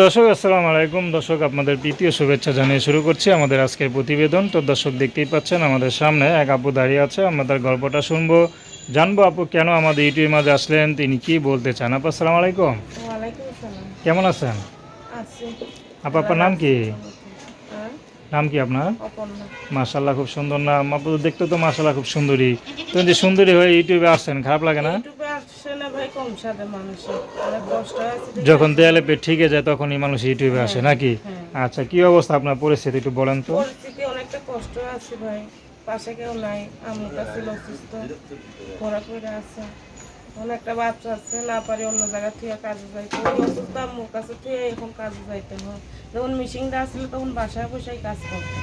দর্শক আসসালামু আলাইকুম। দর্শক আপনাদের তৃতীয় শুভেচ্ছা জানিয়ে শুরু করছি আমাদের আজকের প্রতিবেদন। তো দর্শক দেখতেই পাচ্ছেন আমাদের সামনে এক আপু দাঁড়িয়ে আছে। আমরা তার গল্পটা শুনব। জানব আপু কেন আমাদের ইউটিউবের মাঝে আসলেন? তিনি কি বলতে চান? আপু আসসালামু আলাইকুম। কেমন আছেন? আছি। আপু আপনার নাম কি? হ্যাঁ। নাম কি আপনার? অপর্ণা। মাশাল্লাহ খুব সুন্দর নাম। আপু দেখতে তো মাশাল্লাহ খুব সুন্দরী। তুমি যে সুন্দরী হয়ে ইউটিউবে আসছেন খারাপ লাগে না? যখন দেয়ালে পেট ঠিকে যায় তখনই মানুষ ইউটিউবে আসে নাকি? হ্যাঁ। আচ্ছা কি অবস্থা আপনার পরিস্থিতি একটু বলেন তো? পরিস্থিতি অনেকটা কষ্ট আছে ভাই। পাশে কেউ নাই আম্মুটা ছিল অসুস্থ ঘোরা করে আছে অনেকটা বাচ্চা আছে না পারে অন্য জায়গা থেকে কাজে যাইতে অসুস্থ আম্মুর কাছে থেকে এখন কাজে যাইতে হয়। যখন মেশিনটা আসলে তখন বাসায় বসেই কাজ করতে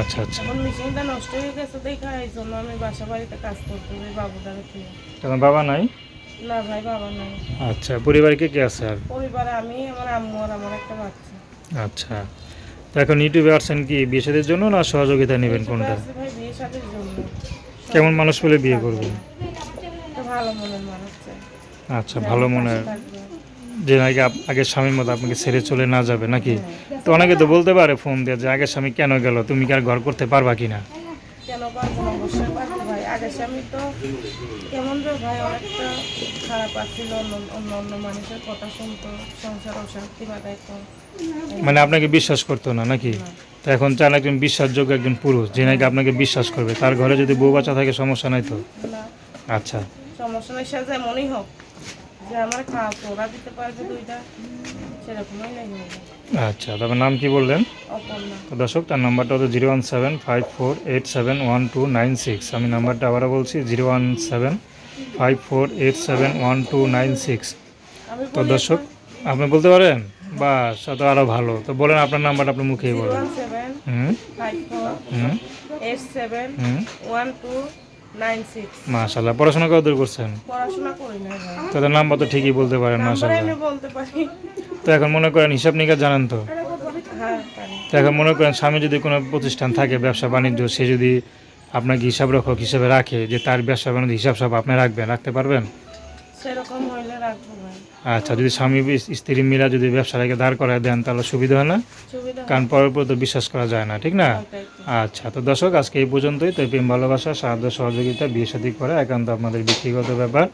আচ্ছা আচ্ছা। এখন মেশিনটা নষ্ট হয়ে গেছে দেখা এই জন্য আমি বাসা বাড়িতে কাজ করতে বাবুদারে থেকে তখন বাবা নাই? না ভাই বাবা নাই। আচ্ছা পরিবারে কে কে আছে আর? পরিবারে আমি আমার আম্মু আর আমার একটা বাচ্চা। আচ্ছা। তো এখন ইউটিউবে আসছেন কি বিয়ে জন্য না সহযোগিতা নেবেন কোনটা? ভাই বিয়ে শাদির জন্য। কেমন মানুষ পেলে বিয়ে করবেন ভালো মনের মানুষ আচ্ছা ভালো মনে হয়। যে নাকি আগের স্বামীর মতো আপনাকে ছেড়ে চলে না যাবে নাকি? তো অনেকে তো বলতে পারে ফোন দিয়ে যে আগের স্বামী কেন গেল তুমি কি আর ঘর করতে পারবা কি না কেন পারব পারব ভাই তো কেমন রে ভাই অনেকটা খারাপ আসছিল অন্য অন্য মানুষের কথা শুনতো সংসার অশান্তি বাড়াইতো মানে আপনাকে বিশ্বাস করতো না নাকি? তো এখন চান একজন বিশ্বাসযোগ্য একজন পুরুষ যে নাকি আপনাকে বিশ্বাস করবে তার ঘরে যদি বউ বাচ্চা থাকে সমস্যা নাই তো? আচ্ছা। সমস্যা নেই সে যেমনই হোক যে আমার খাওয়া ওরা দিতে পারবে দুইটা। আচ্ছা তবে নাম কি বললেন? তো দর্শক তার নাম্বারটা হলো zero one seven five four eight seven one two nine six. আমি নাম্বারটা আবারও বলছি zero one seven five four eight seven one two nine six. তো দর্শক আপনি বলতে পারেন? বাস তো আরও ভালো। তো বলেন আপনার নাম্বারটা আপনি মুখেই বলেন। হুম। হুম। এইট সেভেন হুম। ওয়ান টু নাইন সিক্স মাশাল্লাহ পড়াশোনা কত দূর করছেন তাদের নাম্বার তো ঠিকই বলতে পারেন মাশাল্লাহ তো এখন মনে করেন হিসাব নিকাশ জানেন তো? হ্যাঁ তো এখন মনে করেন স্বামী যদি কোনো প্রতিষ্ঠান থাকে ব্যবসা বাণিজ্য সে যদি আপনাকে হিসাব রক্ষক হিসেবে রাখে যে তার ব্যবসা বাণিজ্য হিসাব সব আপনি রাখবেন রাখতে পারবেন? আচ্ছা যদি স্বামী স্ত্রী মিলা যদি ব্যবসা রেখে দাঁড় করায় দেন তাহলে সুবিধা হয় না? কারণ তো বিশ্বাস করা যায় না ঠিক না? আচ্ছা তো দর্শক আজকে এই পর্যন্তই। তো প্রেম ভালোবাসা সাহায্য সহযোগিতা বিয়ে সাদী করা একান্ত আপনাদের ব্যক্তিগত ব্যাপার।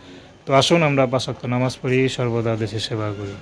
তো আসুন আমরা পাশাক্ত নামাজ পড়ি সর্বদা দেশের সেবা করি।